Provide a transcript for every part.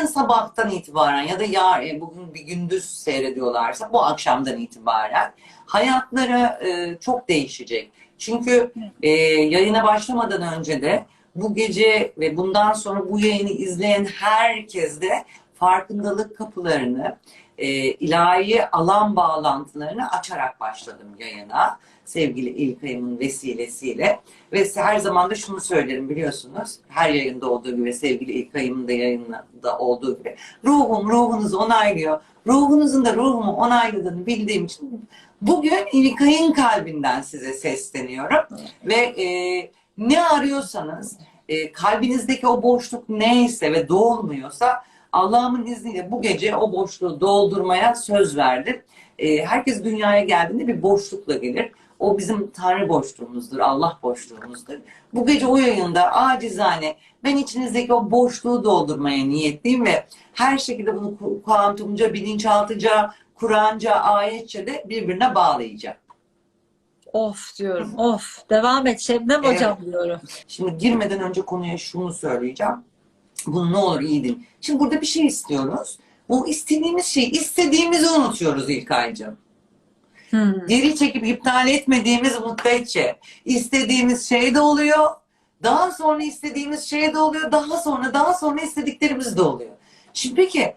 yarın sabahtan itibaren ya da yar, e, bugün bir gündüz seyrediyorlarsa bu akşamdan itibaren hayatları e, çok değişecek. Çünkü e, yayına başlamadan önce de bu gece ve bundan sonra bu yayını izleyen herkes de farkındalık kapılarını, e, ilahi alan bağlantılarını açarak başladım yayına. Sevgili İlkay'ımın vesilesiyle. Ve her zaman da şunu söylerim biliyorsunuz. Her yayında olduğu gibi sevgili İlkay'ımın da yayında olduğu gibi. Ruhum ruhunuzu onaylıyor. Ruhunuzun da ruhumu onayladığını bildiğim için bugün İlkay'ın kalbinden size sesleniyorum. Ve e, ne arıyorsanız e, kalbinizdeki o boşluk neyse ve dolmuyorsa Allah'ımın izniyle bu gece o boşluğu doldurmaya söz verdim. E, herkes dünyaya geldiğinde bir boşlukla gelir. O bizim Tanrı boşluğumuzdur, Allah boşluğumuzdur. Bu gece o yayında acizane ben içinizdeki o boşluğu doldurmaya niyetliyim ve her şekilde bunu ku- kuantumca, bilinçaltıca, Kur'anca, ayetçe de birbirine bağlayacağım. Of diyorum. Of. Devam et Şebnem Evet. hocam diyorum. Şimdi girmeden önce konuya şunu söyleyeceğim. Bunu ne olur iyi dinle. Şimdi burada bir şey istiyoruz. Bu istediğimiz şeyi istediğimizi unutuyoruz İlkay'cığım. Hmm. Geri çekip iptal etmediğimiz müddetçe istediğimiz şey de oluyor. Daha sonra istediğimiz şey de oluyor. Daha sonra daha sonra istediklerimiz de oluyor. Şimdi peki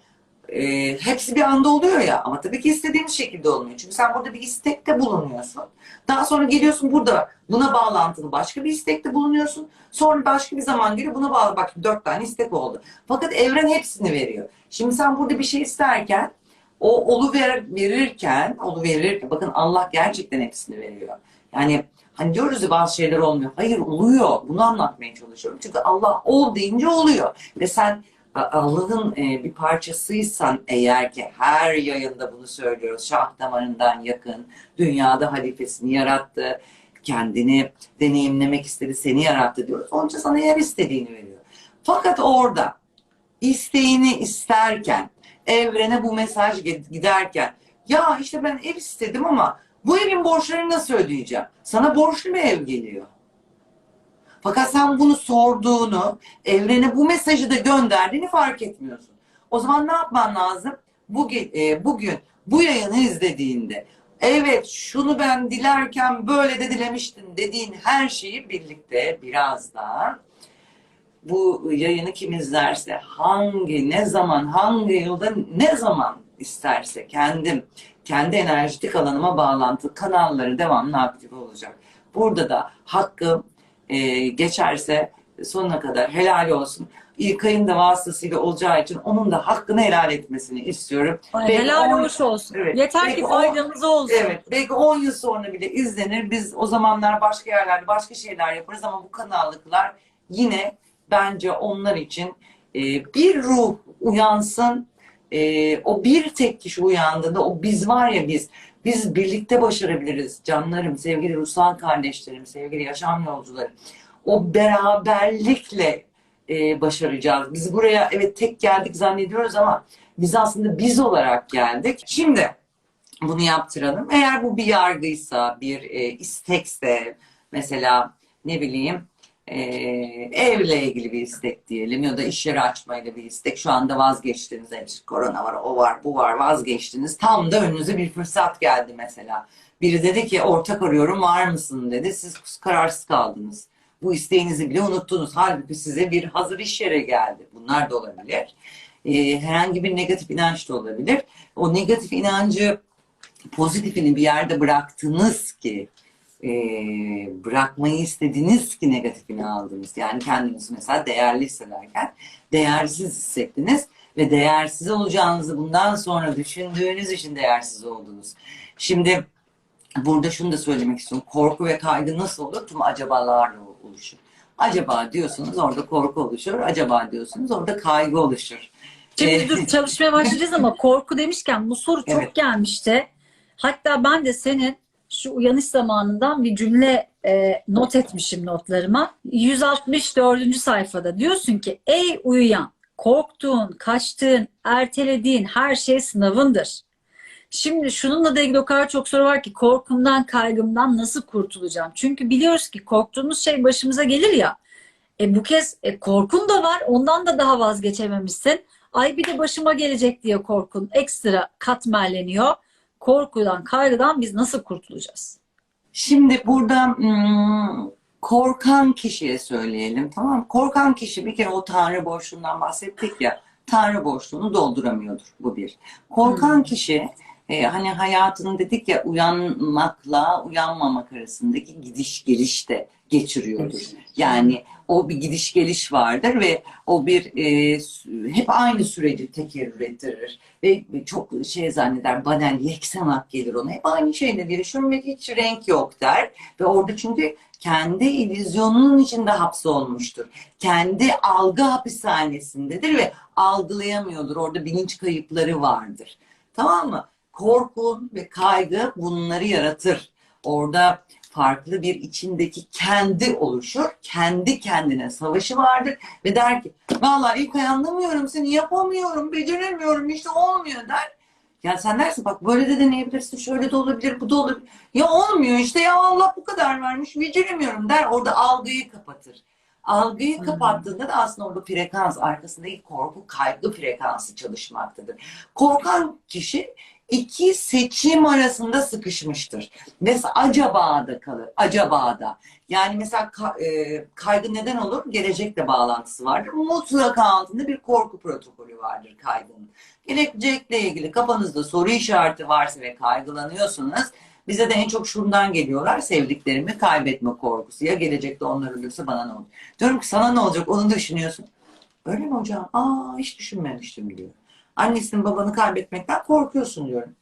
e, hepsi bir anda oluyor ya ama tabii ki istediğimiz şekilde olmuyor. Çünkü sen burada bir istekte bulunuyorsun. Daha sonra geliyorsun burada buna bağlantılı başka bir istekte bulunuyorsun. Sonra başka bir zaman geliyor buna bağlı. Bak dört tane istek oldu. Fakat evren hepsini veriyor. Şimdi sen burada bir şey isterken o olu ver, verirken, olu verirken bakın Allah gerçekten hepsini veriyor. Yani hani diyoruz ya bazı şeyler olmuyor. Hayır oluyor. Bunu anlatmaya çalışıyorum. Çünkü Allah ol deyince oluyor. Ve sen Allah'ın e, bir parçasıysan eğer ki her yayında bunu söylüyoruz. Şah damarından yakın, dünyada halifesini yarattı, kendini deneyimlemek istedi, seni yarattı diyoruz. Onun için sana yer istediğini veriyor. Fakat orada isteğini isterken, evrene bu mesaj giderken, ya işte ben ev istedim ama bu evin borçlarını nasıl ödeyeceğim? Sana borçlu bir ev geliyor. Fakat sen bunu sorduğunu, evrene bu mesajı da gönderdiğini fark etmiyorsun. O zaman ne yapman lazım? Bugün, e, bugün bu yayını izlediğinde evet şunu ben dilerken böyle de dilemiştin dediğin her şeyi birlikte birazdan bu yayını kim izlerse hangi, ne zaman, hangi yılda, ne zaman isterse kendim, kendi enerjitik alanıma bağlantı kanalları devamlı aktif olacak. Burada da hakkım e, geçerse sonuna kadar helal olsun. İlkay'ın da vasıtasıyla olacağı için onun da hakkını helal etmesini istiyorum. Ay, Belki helal on- hoş olsun. Evet. Yeter ki faydamız olsun. Evet, belki 10 yıl sonra bile izlenir. Biz o zamanlar başka yerlerde başka şeyler yaparız ama bu kanallıklar yine bence onlar için e, bir ruh uyansın. E, o bir tek kişi uyandığında o biz var ya biz biz birlikte başarabiliriz canlarım, sevgili ruhsal kardeşlerim, sevgili yaşam yolcuları. O beraberlikle e, başaracağız. Biz buraya evet tek geldik zannediyoruz ama biz aslında biz olarak geldik. Şimdi bunu yaptıralım. Eğer bu bir yargıysa, bir e, istekse, mesela ne bileyim e, evle ilgili bir istek diyelim ya da iş yeri açmayla bir istek. Şu anda vazgeçtiniz. Evet, korona var, o var, bu var vazgeçtiniz. Tam da önünüze bir fırsat geldi mesela. Biri dedi ki ortak arıyorum var mısın dedi. Siz kararsız kaldınız. Bu isteğinizi bile unuttunuz. Halbuki size bir hazır iş yeri geldi. Bunlar da olabilir. E, herhangi bir negatif inanç da olabilir. O negatif inancı pozitifini bir yerde bıraktınız ki e, bırakmayı istediniz ki negatifini aldınız. Yani kendinizi mesela değerli hissederken değersiz hissettiniz ve değersiz olacağınızı bundan sonra düşündüğünüz için değersiz oldunuz. Şimdi burada şunu da söylemek istiyorum. Korku ve kaygı nasıl olur? Tüm acabalarla oluşur. Acaba diyorsunuz orada korku oluşur. Acaba diyorsunuz orada kaygı oluşur. Şimdi Ee, dur çalışmaya başlayacağız ama korku demişken bu soru çok Evet. gelmişti. Hatta ben de senin şu uyanış zamanından bir cümle e, not etmişim notlarıma. 164. sayfada diyorsun ki ey uyuyan korktuğun, kaçtığın, ertelediğin her şey sınavındır. Şimdi şununla da ilgili o kadar çok soru var ki korkumdan, kaygımdan nasıl kurtulacağım? Çünkü biliyoruz ki korktuğumuz şey başımıza gelir ya. E bu kez e, korkun da var, ondan da daha vazgeçememişsin. Ay bir de başıma gelecek diye korkun ekstra katmerleniyor. Korkudan, kaygıdan biz nasıl kurtulacağız? Şimdi burada hmm, korkan kişiye söyleyelim tamam? Korkan kişi bir kere o tanrı boşluğundan bahsettik ya. Tanrı boşluğunu dolduramıyordur bu bir. Korkan Hmm. kişi e, hani hayatını dedik ya uyanmakla uyanmamak arasındaki gidiş geliş de geçiriyordur. Yani o bir gidiş geliş vardır ve o bir e, hep aynı süreci tekerrür ettirir. Ve çok şey zanneder, banal, yeksenak gelir ona. Hep aynı şeyle yaşıyorum ve hiç renk yok der. Ve orada çünkü kendi illüzyonunun içinde hapsolmuştur. Kendi algı hapishanesindedir ve algılayamıyordur. Orada bilinç kayıpları vardır. Tamam mı? Korku ve kaygı bunları yaratır. Orada farklı bir içindeki kendi oluşur. Kendi kendine savaşı vardır ve der ki vallahi ilk anlamıyorum seni yapamıyorum, beceremiyorum işte olmuyor der. Ya sen dersin bak böyle de deneyebilirsin, şöyle de olabilir, bu da olabilir. Ya olmuyor işte ya Allah bu kadar vermiş, beceremiyorum der. Orada algıyı kapatır. Algıyı Hmm. kapattığında da aslında orada frekans arkasındaki korku, kaygı frekansı çalışmaktadır. Korkan kişi iki seçim arasında sıkışmıştır. Mesela acaba da kalır. Acaba da. Yani mesela e, kaygı neden olur? Gelecekle bağlantısı vardır. Mutlaka altında bir korku protokolü vardır kaygının. Gelecekle ilgili kafanızda soru işareti varsa ve kaygılanıyorsanız bize de en çok şundan geliyorlar. Sevdiklerimi kaybetme korkusu. Ya gelecekte onlar ölürse bana ne olur? Diyorum ki sana ne olacak onu düşünüyorsun. Öyle mi hocam? Aa hiç düşünmemiştim diyor. Annesini babanı kaybetmekten korkuyorsun diyorum.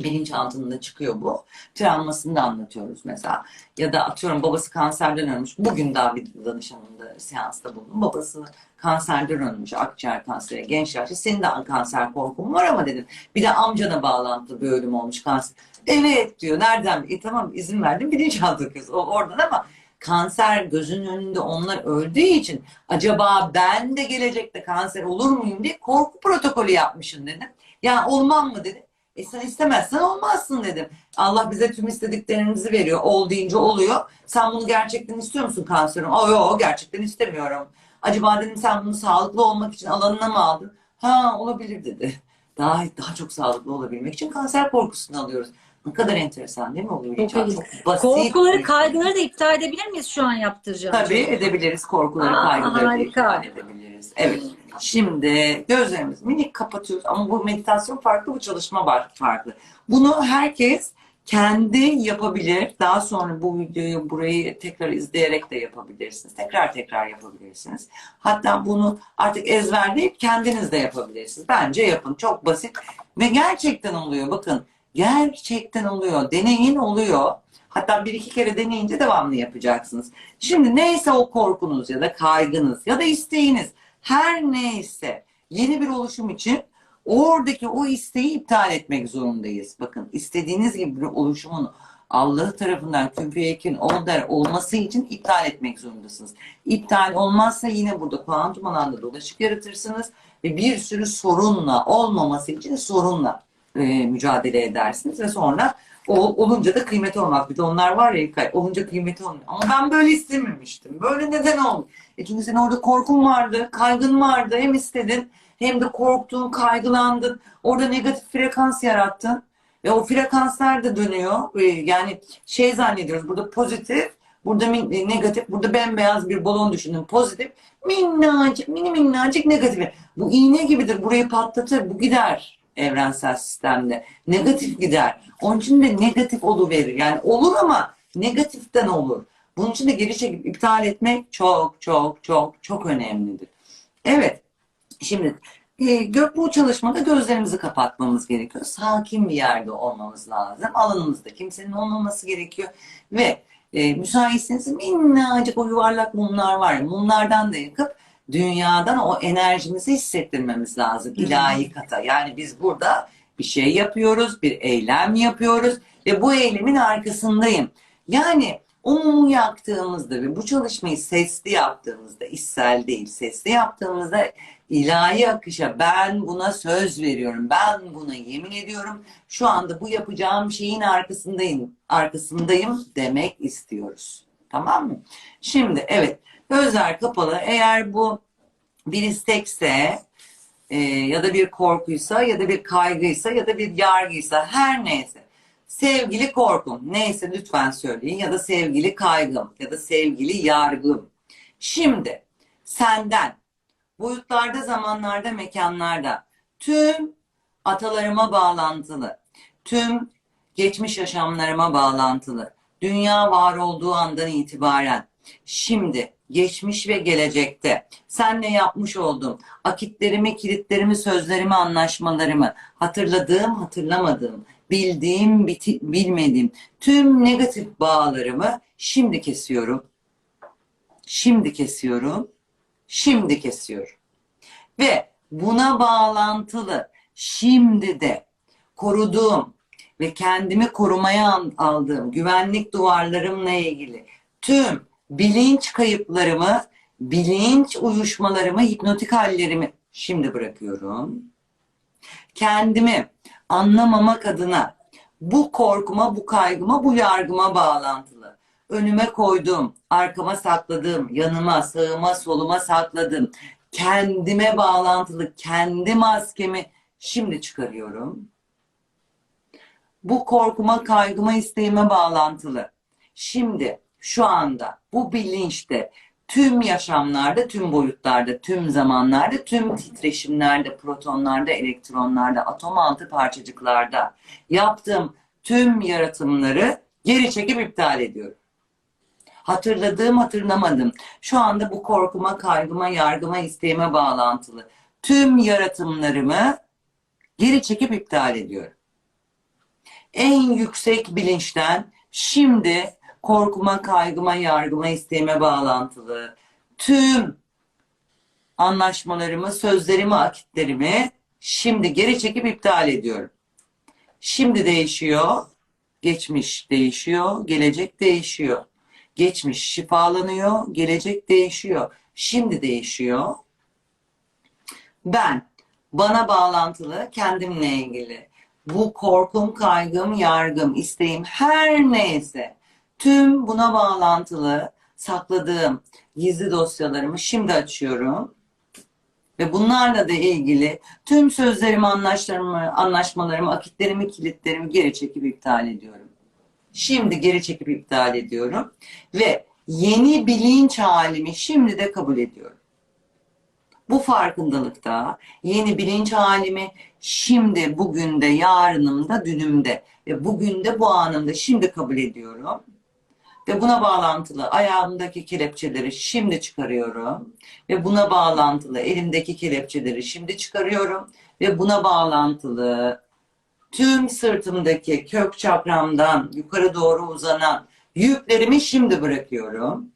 Bilinçaltında çıkıyor bu. Travmasını da anlatıyoruz mesela. Ya da atıyorum babası kanserden ölmüş. Bugün daha bir danışanımda seansta bulundum. Babası kanserden ölmüş. Akciğer kanseri genç yaşta. Senin de kanser korkun var ama dedim. Bir de amcana bağlantılı bir ölüm olmuş kanser. Evet diyor. Nereden? E tamam izin verdim. Bilinçaltı kız. O oradan ama kanser gözünün önünde onlar öldüğü için acaba ben de gelecekte kanser olur muyum diye korku protokolü yapmışım dedim. Ya olmam mı dedi. E sen istemezsen olmazsın dedim. Allah bize tüm istediklerimizi veriyor. Ol deyince oluyor. Sen bunu gerçekten istiyor musun kanserim? Aa yok gerçekten istemiyorum. Acaba dedim sen bunu sağlıklı olmak için alanına mı aldın? Ha olabilir dedi. Daha daha çok sağlıklı olabilmek için kanser korkusunu alıyoruz. Ne kadar enteresan değil mi oluyor? Çok Çok, basit. Korkuları, bir- kaygıları da iptal edebilir miyiz şu an yaptıracağım? Tabii edebiliriz. Korkuları, Aa, kaygıları da harika. iptal edebiliriz. Evet. Şimdi gözlerimizi minik kapatıyoruz ama bu meditasyon farklı, bu çalışma var farklı. Bunu herkes kendi yapabilir. Daha sonra bu videoyu burayı tekrar izleyerek de yapabilirsiniz. Tekrar tekrar yapabilirsiniz. Hatta bunu artık ezberleyip kendiniz de yapabilirsiniz. Bence yapın. Çok basit ve gerçekten oluyor. Bakın gerçekten oluyor. Deneyin oluyor. Hatta bir iki kere deneyince devamlı yapacaksınız. Şimdi neyse o korkunuz ya da kaygınız ya da isteğiniz her neyse yeni bir oluşum için oradaki o isteği iptal etmek zorundayız. Bakın istediğiniz gibi bir oluşumun Allah tarafından küfeyekin order olması için iptal etmek zorundasınız. İptal olmazsa yine burada kuantum alanda dolaşık yaratırsınız ve bir sürü sorunla olmaması için sorunla e, mücadele edersiniz ve sonra o, olunca da kıymeti olmak. Bir de onlar var ya olunca kıymeti olmuyor. Ama ben böyle istememiştim. Böyle neden oldu? E çünkü senin orada korkun vardı, kaygın vardı. Hem istedin hem de korktun, kaygılandın. Orada negatif frekans yarattın. Ve o frekanslar da dönüyor. E, Yani şey zannediyoruz burada pozitif, burada e, negatif, burada bembeyaz bir balon düşünün. Pozitif, minnacık, mini minnacık negatif. Bu iğne gibidir. Burayı patlatır, bu gider evrensel sistemde. Negatif gider. Onun için de negatif oluverir. Yani olur ama negatiften olur. Bunun için de geri çekip iptal etmek çok çok çok çok önemlidir. Evet. Şimdi e, gö- bu çalışmada gözlerimizi kapatmamız gerekiyor. Sakin bir yerde olmamız lazım. Alanımızda kimsenin olmaması gerekiyor. Ve e, müsaitseniz minnacık o yuvarlak mumlar var mumlardan da yakıp dünyadan o enerjimizi hissettirmemiz lazım. İlahi kata. Yani biz burada bir şey yapıyoruz, bir eylem yapıyoruz ve bu eylemin arkasındayım. Yani o mumu yaktığımızda ve bu çalışmayı sesli yaptığımızda, içsel değil, sesli yaptığımızda ilahi akışa ben buna söz veriyorum, ben buna yemin ediyorum. Şu anda bu yapacağım şeyin arkasındayım, arkasındayım demek istiyoruz. Tamam mı? Şimdi evet, gözler kapalı. Eğer bu bir istekse e, ya da bir korkuysa ya da bir kaygıysa ya da bir yargıysa her neyse. Sevgili korkum neyse lütfen söyleyin ya da sevgili kaygım ya da sevgili yargım. Şimdi senden boyutlarda, zamanlarda, mekanlarda tüm atalarıma bağlantılı, tüm geçmiş yaşamlarıma bağlantılı, dünya var olduğu andan itibaren şimdi, geçmiş ve gelecekte senle yapmış olduğum akitlerimi, kilitlerimi, sözlerimi, anlaşmalarımı, hatırladığım, hatırlamadığım, bildiğim, biti- bilmediğim tüm negatif bağlarımı şimdi kesiyorum. Şimdi kesiyorum. Şimdi kesiyorum. Ve buna bağlantılı şimdi de koruduğum ve kendimi korumaya al- aldığım güvenlik duvarlarımla ilgili tüm bilinç kayıplarımı, bilinç uyuşmalarımı, hipnotik hallerimi şimdi bırakıyorum. Kendimi anlamamak adına bu korkuma, bu kaygıma, bu yargıma bağlantılı. Önüme koyduğum, arkama sakladığım, yanıma, sağıma, soluma sakladığım, kendime bağlantılı, kendi maskemi şimdi çıkarıyorum. Bu korkuma, kaygıma, isteğime bağlantılı. Şimdi, şu anda, bu bilinçte, tüm yaşamlarda, tüm boyutlarda, tüm zamanlarda, tüm titreşimlerde, protonlarda, elektronlarda, atom altı parçacıklarda yaptığım tüm yaratımları geri çekip iptal ediyorum. Hatırladığım, hatırlamadım. Şu anda bu korkuma, kaygıma, yargıma, isteğime bağlantılı. Tüm yaratımlarımı geri çekip iptal ediyorum. En yüksek bilinçten şimdi korkuma, kaygıma, yargıma, isteğime bağlantılı tüm anlaşmalarımı, sözlerimi, akitlerimi şimdi geri çekip iptal ediyorum. Şimdi değişiyor, geçmiş değişiyor, gelecek değişiyor. Geçmiş şifalanıyor, gelecek değişiyor. Şimdi değişiyor. Ben bana bağlantılı kendimle ilgili bu korkum, kaygım, yargım, isteğim her neyse tüm buna bağlantılı sakladığım gizli dosyalarımı şimdi açıyorum. Ve bunlarla da ilgili tüm sözlerimi, anlaşmalarımı, anlaşmalarımı, akitlerimi, kilitlerimi geri çekip iptal ediyorum. Şimdi geri çekip iptal ediyorum. Ve yeni bilinç halimi şimdi de kabul ediyorum. Bu farkındalıkta yeni bilinç halimi şimdi, bugün de, yarınımda, dünümde ve bugün de bu anımda şimdi kabul ediyorum. Ve buna bağlantılı ayağımdaki kelepçeleri şimdi çıkarıyorum. Ve buna bağlantılı elimdeki kelepçeleri şimdi çıkarıyorum. Ve buna bağlantılı tüm sırtımdaki kök çakramdan yukarı doğru uzanan yüklerimi şimdi bırakıyorum.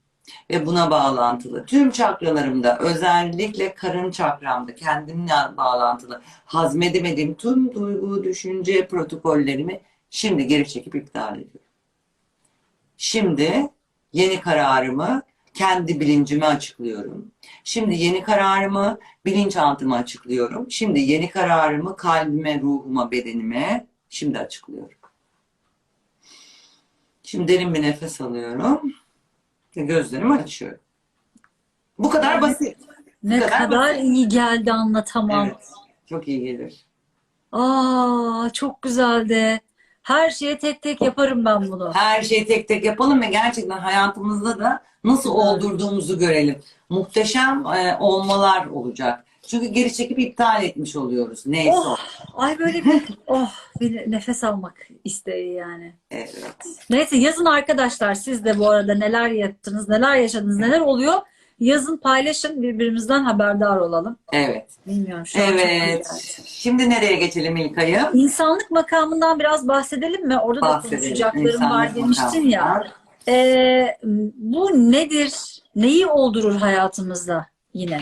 Ve buna bağlantılı tüm çakralarımda özellikle karın çakramda kendimle bağlantılı hazmedemediğim tüm duygu, düşünce protokollerimi şimdi geri çekip iptal ediyorum. Şimdi yeni kararımı kendi bilincime açıklıyorum. Şimdi yeni kararımı bilinçaltıma açıklıyorum. Şimdi yeni kararımı kalbime, ruhuma, bedenime şimdi açıklıyorum. Şimdi derin bir nefes alıyorum. Ve gözlerimi açıyorum. Bu kadar Yani basit. Ne kadar kadar basit. iyi geldi anlatamam. Evet. Çok iyi gelir. Aa çok güzeldi. Her şeye tek tek yaparım ben bunu. Her şeyi tek tek yapalım ve gerçekten hayatımızda da nasıl oldurduğumuzu görelim. Muhteşem e, olmalar olacak. Çünkü geri çekip iptal etmiş oluyoruz. Neyse o. Ay böyle bir oh bir nefes almak isteği yani. Evet. Neyse yazın arkadaşlar siz de bu arada neler yaptınız, neler yaşadınız, neler oluyor. Yazın paylaşın birbirimizden haberdar olalım. Evet. Bilmiyorum şu an çok iyi Evet. Şimdi nereye geçelim İlkay'ım? İnsanlık makamından biraz bahsedelim mi? Orada da Bahsedelim. konuşacaklarım var İnsanlık demiştin ya. makamından. Ee, bu nedir? Neyi oldurur hayatımızda yine?